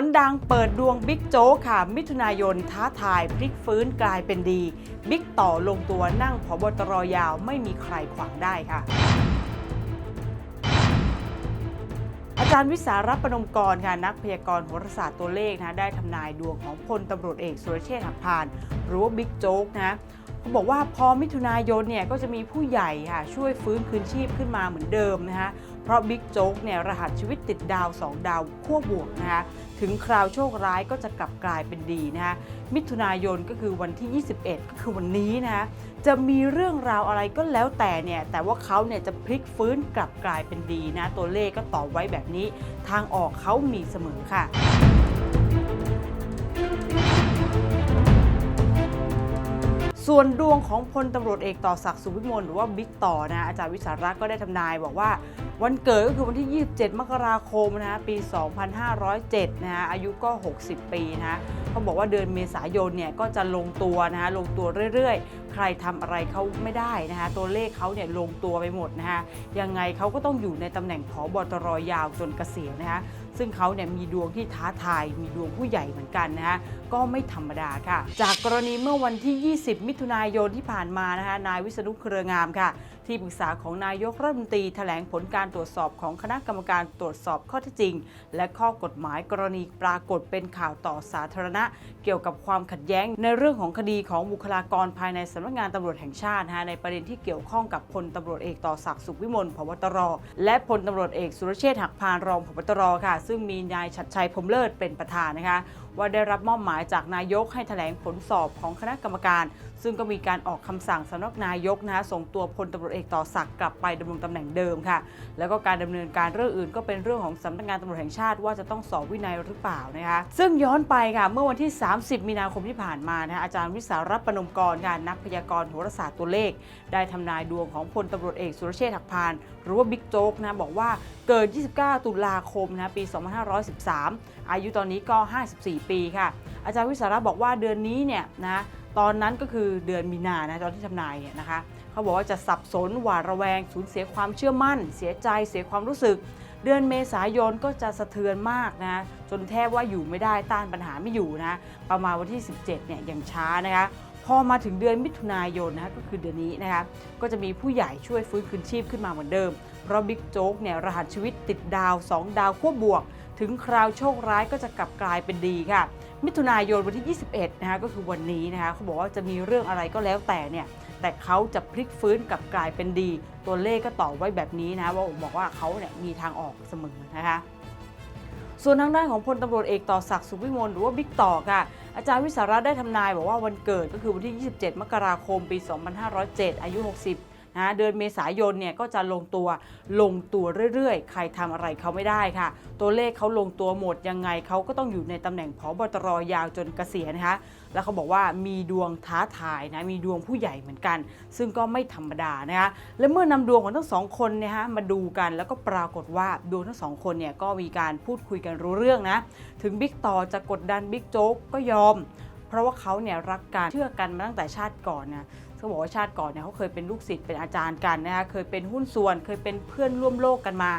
นดังเปิดดวงบิ๊กโจ๊กค่ะ มิถุนายนท้าทายพลิกฟื้นกลายเป็นดี บิ๊กต่อลงตัวนั่งผบตรยาวไม่มีใครขวางได้ค่ะ อาจารย์วิสารับปนมกรค่ะนักพยากรณ์โหราศาสตร์ตัวเลขนะได้ทำนายดวงของพลตำรวจเอกสุรเชษฐ์หักพานหรือว่าบิ๊กโจ๊กนะ เขาบอกว่าพอมิถุนายนเนี่ยก็จะมีผู้ใหญ่ค่ะช่วยฟื้นคืนชีพขึ้นมาเหมือนเดิมนะคะเพราะบิ๊กโจ๊กเนี่ยรหัสชีวิตติดดาว 2 ดาวขั้วบวกนะคะถึงคราวโชคร้ายก็จะกลับกลายเป็นดีนะคะมิถุนายนก็คือวันที่ 21 ก็คือวันนี้นะคะจะมีเรื่องราวอะไรก็แล้วแต่เนี่ยแต่ว่าเขาเนี่ยจะพลิกฟื้นกลับกลายเป็นดีนะตัวเลขก็ตอบไว้แบบนี้ ทางออกเขามีเสมอค่ะ ส่วนดวงของพลตำรวจเอกต่อศักดิ์สุวิมลหรือว่าบิ๊กต่อนะอาจารย์วิสาระก็ได้ทำนายบอกว่าวันเกิดก็คือวันที่ 27 มกราคมนะฮะปี 2507 นะฮะอายุก็ 60 ปีนะ เขาบอกว่าเดือนเมษายนเนี่ยก็จะลงตัวนะฮะลงตัวเรื่อยๆ ใครทำอะไรเขาไม่ได้นะฮะตัวเลขเขาเนี่ยลงตัวไปหมดนะฮะยังไงเขาก็ต้องอยู่ในตำแหน่งผอบตรยาวจนเกษียณนะฮะซึ่งเขาเนี่ยมีดวงที่ท้าทาย มีดวงผู้ใหญ่เหมือนกันนะฮะก็ไม่ธรรมดาค่ะ จากกรณีเมื่อวันที่ 20 มิถุนายนที่ผ่านมานะคะนายวิษณุเครืองามค่ะ ที่ปรึกษาของนายกรัฐมนตรีแถลงผลการตรวจสอบของคณะกรรมการตรวจสอบข้อเท็จจริง และข้อกฎหมายกรณีปรากฏเป็นข่าวต่อสาธารณะ เกี่ยวกับความขัดแย้ง ในเรื่องของคดีของบุคลากรภายในสำนักงานตำรวจแห่งชาตินะคะในประเด็นที่เกี่ยวข้องกับพลตำรวจเอกต่อศักดิ์สุขวิมลพบตร และพลตำรวจเอกสุรเชษฐ์หักพานรองพบตรค่ะ ซึ่งมีนายชัดชัยพรมเลิศเป็นประธานนะคะว่าได้รับมอบหมายจากนายกให้แถลงผลสอบของคณะกรรมการ ซึ่งก็มีการออกคำสั่งสำนักนายกนะคะส่งตัวพลตำรวจเอกต่อศักดิ์กลับไปดำรงตำแหน่งเดิมค่ะ แล้วก็การดำเนินการเรื่องอื่นก็เป็นเรื่องของสำนักงานตำรวจแห่งชาติว่าจะต้องสอบวินัยหรือเปล่านะคะซึ่งย้อนไปค่ะเมื่อวันที่ 30 มีนาคมที่ผ่านมานะะอาจารย์วิสารับปนมกรค่ะนักพยากรณ์โหราศาสตร์ตัวเลข ได้ทำนายดวงของพลตำรวจเอกสุรเชษฐ์หักพานหรือว่าบิ๊กโจ๊กนะบอกว่าเกิด 29 ตุลาคมนะปี 2513 อายุตอนนี้ก็ 54 ปีค่ะ อาจารย์วิสาระบอกว่าเดือนนี้เนี่ยนะ ตอนนั้นก็คือเดือนมีนานะตอนที่ทำนายเนี่ยนะคะเขาบอกว่าจะสับสนหวาดระแวงสูญเสียความเชื่อมั่น เสียใจเสียความรู้สึก เดือนเมษายนก็จะสะเทือนมากนะจนแทบว่าอยู่ไม่ได้ต้านปัญหาไม่อยู่นะประมาณวันที่ 17เนี่ยอย่างช้านะคะพอมาถึงเดือนมิถุนายนนะก็คือเดือนนี้นะคะก็จะมีผู้ใหญ่ช่วยฟื้นคืนชีพขึ้นมาเหมือนเดิม เพราะบิ๊กโจ๊กเนี่ยรหัสชีวิตติดดาว 2 ดาวขั้วบวก ถึงคราวโชคร้ายก็จะกลับกลายเป็นดีค่ะ มิถุนายนวันที่ 21 นะคะก็คือวันนี้นะคะเขาบอกว่าจะมีเรื่องอะไรก็แล้วแต่เนี่ย แต่เขาจะพลิกฟื้นกลับกลายเป็นดี ตัวเลขก็ตอบไว้แบบนี้นะว่าบอกว่าเขาเนี่ยมีทางออกเสมอนะคะ ส่วนทางด้านของพลตำรวจเอกต่อศักดิ์สุขวิมลหรือว่าบิ๊กต่อค่ะอาจารย์วิสาระได้ทำนายบอกว่าวันเกิดก็คือวันที่ 27 มกราคมปี 2507 อายุ 60 นะเดือนเมษายนเนี่ยก็จะลงตัวลงตัวเรื่อยๆ ใครทำอะไรเขาไม่ได้ค่ะ ตัวเลขเขาลงตัวหมดยังไงเขาก็ต้องอยู่ในตำแหน่งผอบตรยาวจนเกษียณนะคะแล้วเขาบอกว่ามีดวงท้าทายนะมีดวงผู้ใหญ่เหมือนกัน ซึ่งก็ไม่ธรรมดานะคะและเมื่อนำดวงของทั้งสองคนเนี่ยฮะมาดูกันแล้วก็ปรากฏว่าดวงทั้งสองคนเนี่ยก็มีการพูดคุยกันรู้เรื่องนะถึงบิ๊กต่อจะกดดันบิ๊กโจ๊กก็ยอม เพราะว่าเขาเนี่ยรักกันเชื่อกันมาตั้งแต่ชาติก่อนนะ เขาบอกว่าชาติก่อนเนี่ยเขาเคยเป็นลูกศิษย์เป็นอาจารย์กันนะคะเคยเป็นหุ้นส่วน เคยเป็นเพื่อนร่วมโลกกันมา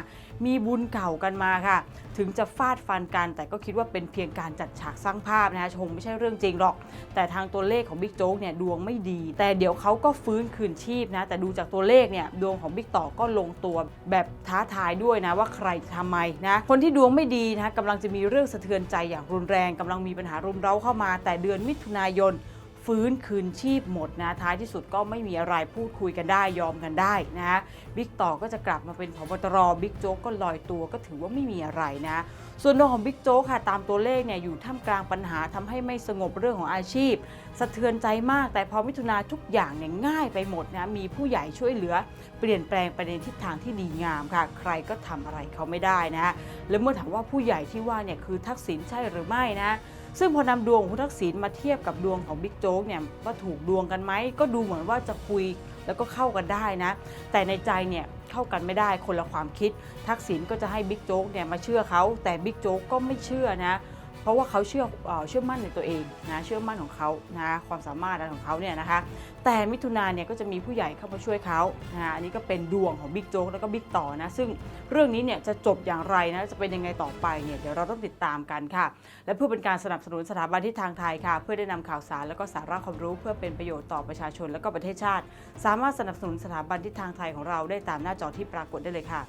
มีบุญเก่ากันมาค่ะ ถึงจะฟาดฟันกัน แต่ก็คิดว่าเป็นเพียงการจัดฉากสร้างภาพนะคะคงไม่ใช่เรื่องจริงหรอก แต่ทางตัวเลขของบิ๊กโจ๊กเนี่ยดวงไม่ดี แต่เดี๋ยวเขาก็ฟื้นคืนชีพนะแต่ดูจากตัวเลขเนี่ยดวงของบิ๊กต่อก็ลงตัวแบบท้าทายด้วยนะว่าใครจะทำไมนะคนที่ดวงไม่ดีนะกำลังจะมีเรื่องสะเทือนใจอย่างรุนแรงกำลังมีปัญหารุมเร้าเข้ามา แต่เดือนมิถุนายน ฟื้นคืนชีพหมดนะท้ายที่สุดก็ไม่มีอะไรพูดคุยกันได้ยอมกันได้นะฮะบิ๊กต่อก็จะกลับมาเป็นผบตรบิ๊กโจ๊กก็ลอยตัวก็ถือว่าไม่มีอะไรนะ ส่วนดวงของบิ๊กโจ๊กค่ะตามตัวเลขเนี่ยอยู่ท่ามกลางปัญหาทำให้ไม่สงบเรื่องของอาชีพ สะเทือนใจมาก แต่พอมิถุนาทุกอย่างเนี่ยง่ายไปหมดนะมีผู้ใหญ่ช่วยเหลือ เปลี่ยนแปลงไปในทิศทางที่ดีงามค่ะ ใครก็ทำอะไรเขาไม่ได้นะแล้วเมื่อถามว่าผู้ใหญ่ที่ว่าเนี่ยคือทักษิณใช่หรือไม่นะ ซึ่งพอนำดวงของคุณทักษิณมาเทียบกับดวงของบิ๊กโจ๊กเนี่ยว่าถูกดวงกันไหมก็ดูเหมือนว่าจะคุยแล้วก็เข้ากันได้นะ แต่ในใจเนี่ยเข้ากันไม่ได้คนละความคิด ทักษิณก็จะให้บิ๊กโจ๊กเนี่ยมาเชื่อเขาแต่บิ๊กโจ๊กก็ไม่เชื่อนะ เพราะว่าเขาเชื่อเชื่อมั่นในตัวเองนะเชื่อมั่นของเขานะความสามารถของเขาเนี่ยนะคะแต่มิถุนาเนี่ยก็จะมีผู้ใหญ่เข้ามาช่วยเขานะอันนี้ก็เป็นดวงของบิ๊กโจ๊กแล้วก็บิ๊กต่อนะซึ่งเรื่องนี้เนี่ยจะจบอย่างไรนะจะเป็นยังไงต่อไปเนี่ยเดี๋ยวเราต้องติดตามกันค่ะ และเพื่อเป็นการสนับสนุนสถาบันที่ทางไทยค่ะ เพื่อได้นำข่าวสารแล้วก็สาระความรู้เพื่อเป็นประโยชน์ต่อประชาชนและก็ประเทศชาติ สามารถสนับสนุนสถาบันที่ทางไทยของเราได้ตามหน้าจอที่ปรากฏได้เลยค่ะ